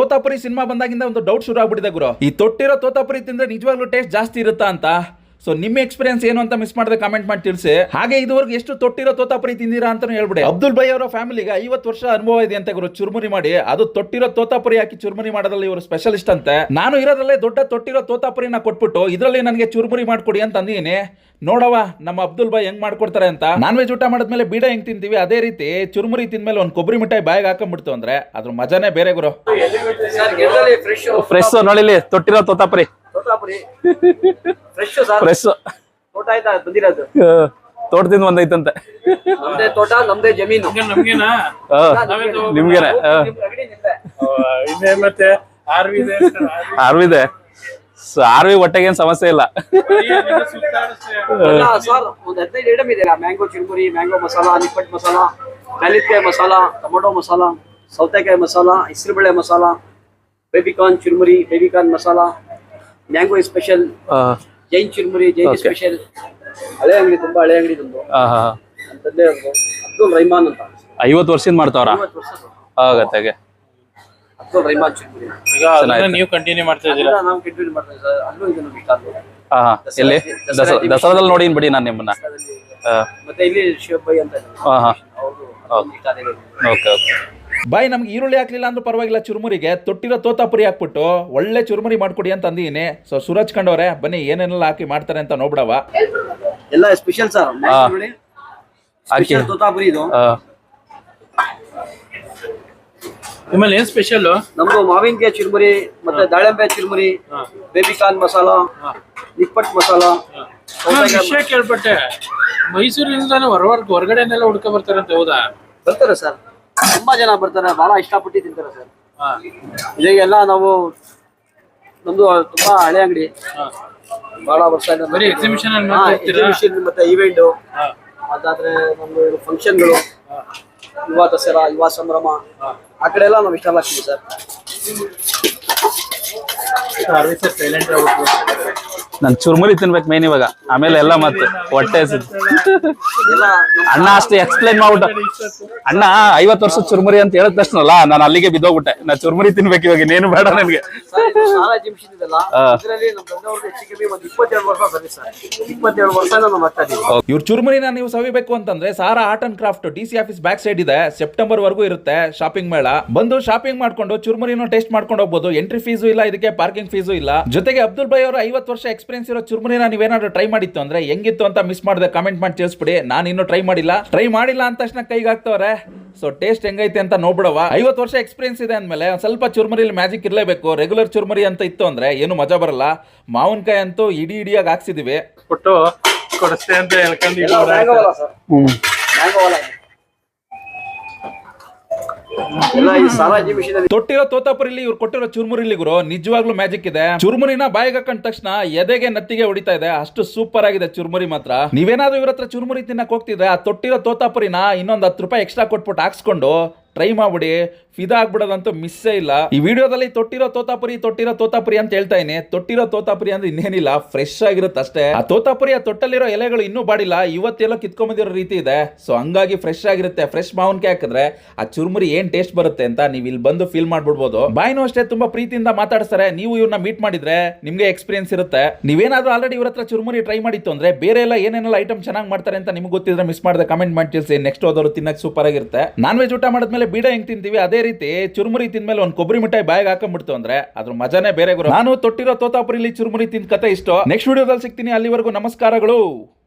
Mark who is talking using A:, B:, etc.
A: Totapuri cinema ಬಂದಾಗಿಂದ ಒಂದು doubt ಶುರು ಆಗ್ಬಿಟ್ಟಿದೆ ಗುರು. ಈ ತೊಟ್ಟಿರೋ ತೋತಾಪುರಿ ತಿಂದ್ರೆ ನಿಜವಾಗ್ಲೂ ಟೇಸ್ಟ್ ಜಾಸ್ತಿ ಇರುತ್ತಾ ಅಂತ? ಸೊ ನಿಮ್ಮ ಎಕ್ಸ್ಪೀರಿಯನ್ಸ್ ಏನು ಅಂತ ಮಿಸ್ ಮಾಡದೆ ಕಾಮೆಂಟ್ ಮಾಡಿ ತಿಳಿಸಿ. ಹಾಗೆ ಇದುವರೆಗೆ ಎಷ್ಟು ತೊಟ್ಟಿರೋ ತೋತಾಪುರಿ ತಿಂದಿರಾ ಅಂತಾನು ಹೇಳ್ಬಿಡಿ. ಅಬ್ದುಲ್ ಬೈ ಅವರ ಫ್ಯಾಮಿಲಿಗೆ ಐವತ್ತು ವರ್ಷ ಅನುಭವ ಇದೆ ಅಂತ ಗುರು ಚುರುಮುರಿ ಮಾಡಿ. ಅದು ತೊಟ್ಟಿರೋ ತೋತಾಪುರಿ ಹಾಕಿ ಚುರುಮುರಿ ಮಾಡೋದ್ರಲ್ಲಿ ಇವರು ಸ್ಪೆಷಲಿಸ್ಟ್ ಅಂತೆ. ನಾನು ಇರೋದ್ರಲ್ಲೇ ದೊಡ್ಡ ತೊಟ್ಟಿರೋ ತೋತಾಪುರಿನ ಕೊಟ್ಬಿಟ್ಟು ಇದರಲ್ಲಿ ನನಗೆ ಚುರುಮುರಿ ಮಾಡ್ಕೊಡಿ ಅಂತ ಅಂದಿನಿ ನೋಡವ ನಮ್ಮ ಅಬ್ದುಲ್ ಬಾಯ್ ಹೆಂಗ್ ಮಾಡ್ಕೊಡ್ತಾರೆ ಅಂತ. ನಾನ್ ವೆಜ್ ಊಟ ಮಾಡಿದ್ಮೇಲೆ ಬೀಡ ಹೆಂಗ್ ತಿಂತೀವಿ? ಅದೇ ರೀತಿ ಚುರುಮುರಿ ತಿಂದ್ಮೇಲೆ ಒಂದು ಕೊಬ್ಬರಿ ಮಿಠಾಯಿ ಬಾಯಿಗೆ ಹಾಕೊಂಡ್ಬಿಡ್ತು ಅಂದ್ರೆ ಅದ್ರ ಮಜಾನೇ ಬೇರೆ ಗುರು.
B: ಫ್ರೆಶ್
C: ನೋಡಿಲಿ, ತೊಟ್ಟಿರೋ ತೋತಾಪುರಿ.
B: Fresh sir.
C: ಫ್ರೆಶ್
B: ತೋಟ ಆಯ್ತಾ? ಬಂದಿರೋದು.
C: ತೋಟದಿಂದ ಬಂದೈತಂತೆ.
B: ನಮ್ದೇ ತೋಟ ನಮ್ದೇ ಜಮೀನು.
D: ನಮ್ಗೇನಾ? ಮತ್ತೆ. ಆರ್ವಿ ಇದೆ
C: ಆರ್ವಿದೆ ಆರ್ವಿ. ಹೊಟ್ಟೆಗೆ ಏನ್ ಸಮಸ್ಯೆ ಇಲ್ಲ.
B: ಸರ್ ಒಂದ್ ಹದಿನೈದು ಐಟಮ್ ಇದೆ. ಮ್ಯಾಂಗೋ ಚಿರುಮುರಿ ಮ್ಯಾಂಗೋ ಮಸಾಲ ನಿಪ್ಪಟ್ ಮಸಾಲ ಕಾಲಿತ್ಕಾಯಿ ಮಸಾಲ ಟೊಮೊಟೊ ಮಸಾಲ ಸೌತೆಕಾಯಿ ಮಸಾಲ ಹೆಸರುಬೇಳೆ masala baby corn churumuri baby corn masala mango special Jain ಚುರ್ಮುರಿ ಜೈನ್
C: Okay.
B: ಸ್ಪೆಷಲ್ ಹಳೆ ಅಂಗಡಿ ತುಂಬಾ ಹಳೆ ಅಂಗಡಿ ತುಂಬ. ಅಬ್ದುಲ್ ರೈಮಾನ್ ಅಂತ.
C: ಐವತ್ತು ವರ್ಷದಿಂದ ಮಾಡ್ತಾವ್ರ?
B: ವರ್ಷ ಸರ್.
C: ಆಗತ್ತೆ
B: ಅಬ್ದುಲ್ ರೈಮಾನ್ ಚಿರುಮುರಿ
D: ಈಗ ಅದನ್ನ ನೀವು ಕಂಟಿನ್ಯೂ ಮಾಡ್ತಾ ಇದ್ದೀರಾ?
B: ಅದನ್ನ ನಾವು ಕಂಟಿನ್ಯೂ ಮಾಡ್ತೀವಿ ಸರ್. ಅಲ್ಲೂ ಇದೆ ನಮ್ಗೆ ಕಾಲು
C: ಹಾ. ಹಾ ಎಲ್ಲಿ? ದಸ ದಸರಾದಲ್ಲಿ ನೋಡಿನ್ ಬಿಡಿ ನಾನು ನಿಮ್ಮನ್ನ.
B: ಮತ್ತೆ ಇಲ್ಲಿ ಶಿವಬ್ ಅಂತ ಇದೆ.
C: ಹಾ ಹಾ.
B: ಅವ್ರು ಇಷ್ಟ ಇದೆ.
C: Okay okay.
A: ಬಾಯ್ ನಮ್ಗೆ ಈರುಳ್ಳಿ ಹಾಕ್ಲಿಲ್ಲ ಅಂದ್ರೆ ಪರವಾಗಿಲ್ಲ ಚುರುಮುರಿಗೆ. ತೊಟ್ಟಿರೋ ತೋತಾಪುರಿ ಹಾಕ್ಬಿಟ್ಟು ಒಳ್ಳೆ ಚುರುಮುರಿ ಮಾಡ್ಕೊಡಿ ಅಂತ ಅಂದಿದ್ದೀನಿ. ಸೊ ಸೂರಜ್ ಕಂಡವ್ರೆ ಬನ್ನಿ ಏನೇನೆಲ್ಲ ಹಾಕಿ ಮಾಡ್ತಾರೆ ಅಂತ ನೋಡ್ಬಿಡವ.
B: ಎಲ್ಲ ಸ್ಪೆಷಲ್ ಸರ್
C: ಹಾಕಿ.
B: ತೋತಾಪುರಿ ಇದು.
D: ನಿಮ್ಮಲ್ಲಿ ಏನ್ ಸ್ಪೆಷಲ್
B: ನಮ್ದು ಮಾವಿನಕಾಯಿ ಚುರುಮುರಿ ಮತ್ತೆ ದಾಳಿಂಬೆ ಬೇಬಿ ಕಾನ್ ಮಸಾಲ ನಿಪ್ಪಟ್ ಮಸಾಲ.
D: ವಿಷಯ ಕೇಳ್ಪಟ್ಟೆ. ಮೈಸೂರಿಂದಾನೆ ಹೊರವರ್ಗ ಹೊರಗಡೆನೆಲ್ಲ ಬರ್ತಾರೆ ಬರ್ತಾರಂತೆ ಹೌದಾ?
B: ಬರ್ತಾರೆ ಸರ್ ತುಂಬಾ ಜನ ಬರ್ತಾರೆ ಬಹಳ ಇಷ್ಟಪಟ್ಟು ತಿಂತಾರೆ ಸರ್. ಇದೆಲ್ಲ ನಾವು ನಮ್ದು ತುಂಬಾ ಹಳೆ ಅಂಗಡಿ. ಬಹಳ ವರ್ಷ.
D: ಬರೀ ಎಕ್ಸಿಬಿಷನ್
B: ಮತ್ತೆ ಇವೆಂಟ್
D: ಹಾ.
B: ಅದಾದ್ರೆ ನಮ್ದು ಫಂಕ್ಷನ್ಗಳು ಯುವ ದಸರಾ ಯುವ ಸಂಭ್ರಮ. ಆ ಕಡೆ ಎಲ್ಲ ನಾವು ಇಷ್ಟ ಆಗ್ತೀವಿ ಸರ್.
D: ಸೈಲೆಂಟ್
C: ನನ್ ಚುರ್ಮುರಿ ತಿನ್ಬೇಕು ಮೇನ್ ಇವಾಗ. ಆಮೇಲೆ ಎಲ್ಲ ಮತ್ತೆ ಹೊಟ್ಟೆ ಅಣ್ಣ ಅಷ್ಟು ಎಕ್ಸ್ಪ್ಲೈನ್ ಮಾಡ್ಬಿಟ್ಟು ಅಣ್ಣ ಐವತ್ತು ವರ್ಷ ಚುರ್ಮುರಿ ಅಂತ ಹೇಳಿದ ತಕ್ಷಣಲ್ಲ ನಾನು ಅಲ್ಲಿಗೆ ಬಿದ್ದೋಗ್ಬಿಟ್ಟೆ. ನಾ ಚುರ್ಮುರಿ ತಿನ್ಬೇಕು ಇವಾಗ ಇನ್ನೇನು ಬೇಡ ನನ್ಗೆ.
A: ಇವ್ರ ಚುರುಮುರಿನ ನೀವು ಸವಿಬೇಕು ಅಂತಂದ್ರೆ Sara art and craft D C office back side ಇದೆ ಸೆಪ್ಟೆಂಬರ್ ವರೆಗೂ ಇರುತ್ತೆ ಶಾಪಿಂಗ್ ಮೇಳ. ಬಂದು ಶಾಪಿಂಗ್ ಮಾಡ್ಕೊಂಡು ಚುರುಮುರಿನೂ ಟೇಸ್ಟ್ ಮಾಡ್ಕೊಂಡು ಹೋಗ್ಬೋದು. ಎಂಟ್ರಿ ಫೀಸು ಇಲ್ಲ ಇದಕ್ಕೆ ಪಾರ್ಕಿಂಗ್ ಫೀಸು ಇಲ್ಲ. ಜೊತೆಗೆ ಅಬ್ದುಲ್ ಬೈ ಅವರು ಐವತ್ತು ವರ್ಷ ಎಕ್ಸ್ಪೀರಿಯನ್ಸ್ ಇರೋ ಚುರುಮುರಿನ ನೀವೇನಾದ್ರೂ ಟ್ರೈ ಮಾಡಿತ್ತು ಅಂದ್ರೆ ಹೆಂಗಿತ್ತು ಅಂತ ಮಿಸ್ ಮಾಡಿದೆ ಕಾಮೆಂಟ್ ಮಾಡಿ ತಿಳಿಸ್ಬಿಡಿ. ನಾನು ಇನ್ನೂ ಟ್ರೈ ಮಾಡಿಲ್ಲ. ಟ್ರೈ ಮಾಡಿಲ್ಲ ಅಂತ ತಕ್ಷಣ ಕೈಗೆ ಹಾಕ್ತವ್ರೆ. ಸೊ ಟೇಸ್ಟ್ ಹೆಂಗೈತೆ ಅಂತ ನೋಡ್ಬಿಡವ ಐವತ್ತು ವರ್ಷ ಎಕ್ಸ್ಪೀರಿಯನ್ಸ್ ಇದೆ ಅಂದ್ಮೇಲೆ ಒಂದ್ ಸ್ವಲ್ಪ ಚುರುಮುರಿಲಿ ಮ್ಯಾಜಿಕ್ ಇರಲೇಬೇಕು. ರೆಗ್ಯುಲರ್ ಚುರುಮುರಿ ಅಂತ ಇತ್ತು ಅಂದ್ರೆ ಏನು ಮಜಾ ಬರಲ್ಲ. ಮಾವಿನಕಾಯಿ ಅಂತೂ ಇಡೀ ಇಡಿಯಾಗಿ ಹಾಕ್ಸಿದೀವಿ.
D: ಕೊಟ್ಟು ಕೊಡಿಸ್ತೇನೆ ಅಂತ ಹೇಳ್ಕೊಂಡು
A: ತೊಟ್ಟಿರೋ ತೋತಾಪುರಿಲಿ, ಇವ್ರು ಕೊಟ್ಟಿರೋ ಚುರ್ಮುರಿಲಿ ಗುರು, ನಿಜವಾಗ್ಲೂ ಮ್ಯಾಜಿಕ್ ಇದೆ. ಚುರ್ಮುರಿನ ಬಾಯಿಗೆ ಹಾಕೊಂಡ ತಕ್ಷಣ ಎದೆಗೆ ನತ್ತಿಗೆ ಹೊಡಿತಾ ಇದೆ. ಅಷ್ಟು ಸೂಪರ್ ಆಗಿದೆ ಚುರ್ಮುರಿ ಮಾತ್ರ. ನೀವೇನಾದ್ರೂ ಇವ್ರ ಹತ್ರ ಚುರ್ಮುರಿ ತಿನ್ನಕ್ ಹೋಗ್ತಿದ್ರೆ ಆ ತೊಟ್ಟಿರೋ ತೋತಾಪುರಿನ ಇನ್ನೊಂದ್ ಹತ್ತು ರೂಪಾಯಿ ಎಕ್ಸ್ಟ್ರಾ ಕೊಟ್ಬಿಟ್ಟು ಹಾಕ್ಸ್ಕೊಂಡು ಟ್ರೈ ಮಾಡ್ಬಿಡಿ. ಫಿದಾ ಆಗ್ಬಿಡೋದಂತೂ ಮಿಸ್ಸೇ ಇಲ್ಲ. ಈ ವಿಡಿಯೋದಲ್ಲಿ ತೊಟ್ಟಿರೋ ತೋತಾಪುರಿ ತೊಟ್ಟಿರೋ ತೋತಾಪುರಿ ಅಂತ ಹೇಳ್ತಾ ಇದೀನಿ ತೊಟ್ಟಿರೋ ತೋತಾಪುರಿ ಅಂದ್ರೆ ಇನ್ನೇನಿಲ್ಲ ಫ್ರೆಶ್ ಆಗಿರುತ್ತೆ ಅಷ್ಟೇ. ಆ ತೋತಾಪುರಿ ಆ ತೊಟ್ಟಲ್ಲಿರೋ ಎಲೆಗಳು ಇನ್ನೂ ಬಾಡಿಲ್ಲ. ಇವತ್ತೆಲ್ಲ ಕಿತ್ಕೊಂಬಂದಿರೋ ರೀತಿ ಇದೆ. ಸೊ ಹಂಗಾಗಿ ಫ್ರೆಶ್ ಆಗಿರುತ್ತೆ. ಫ್ರೆಶ್ ಮಾವಿನಕಾಯಿ ಹಾಕಿದ್ರೆ ಆ ಚುರುಮುರಿ ಏನ್ ಟೇಸ್ಟ್ ಬರುತ್ತೆ ಅಂತ ನೀವು ಇಲ್ಲಿ ಬಂದು ಫೀಲ್ ಮಾಡ್ಬಿಡ್ಬೋದು. ಬಾಯ್ನೂ ಅಷ್ಟೇ ತುಂಬಾ ಪ್ರೀತಿಯಿಂದ ಮಾತಾಡ್ತಾರೆ ನೀವು ಇವ್ರನ್ನ ಮೀಟ್ ಮಾಡಿದ್ರೆ ನಿಮ್ಗೆ ಎಕ್ಸ್ಪೀರಿಯನ್ಸ್ ಇರುತ್ತೆ. ನೀವೇನಾದ್ರೂ ಆಲ್ರೆಡಿ ಇವ್ರ ಹತ್ರ ಚುರುಮುರಿ ಟ್ರೈ ಮಾಡಿತ್ತು ಅಂದ್ರೆ ಬೇರೆ ಎಲ್ಲ ಏನೇನೆಲ್ಲ ಐಟಮ್ ಚೆನ್ನಾಗಿ ಮಾಡ್ತಾರೆ ಅಂತ ನಿಮ್ಗೆ ಗೊತ್ತಿದ್ರೆ ಮಿಸ್ ಮಾಡದೆ ಕಮೆಂಟ್ ಮಾಡಿ ತಿಳಿಸಿ. ನೆಕ್ಸ್ಟ್ ಹೋದವರು ತಿನ್ನಕ್ಕೆ ಸೂಪರ್ ಆಗಿರುತ್ತೆ. ನಾನ್ ವೆಜ್ ಊಟ ಮಾಡಿದ್ಮೇಲೆ ಬೀಡ ಹೆಂಗ್ ತಿಂತೀವಿ? ಅದೇ ರೀತಿ ಚುರುಮುರಿ ತಿಂದ್ಮೇಲೆ ಒಂದು ಕೊಬ್ಬರಿ ಮಿಠಾಯಿ ಬಾಯಿಗೆ ಹಾಕೊಂಡ್ಬಿಡ್ತು ಅಂದ್ರೆ ಅದ್ರ ಮಜಾನೇ ಬೇರೆ ಗುರು. ನಾನು ತೊಟ್ಟಿರೋ ತೋತಾಪುರಿಲಿ ಚುರುಮುರಿ ತಿಂದ ಕತೆ ಇಷ್ಟು? ನೆಕ್ಸ್ಟ್ ವಿಡಿಯೋದಲ್ಲಿ ಸಿಗ್ತೀನಿ. ಅಲ್ಲಿವರೆಗೂ ನಮಸ್ಕಾರಗಳು.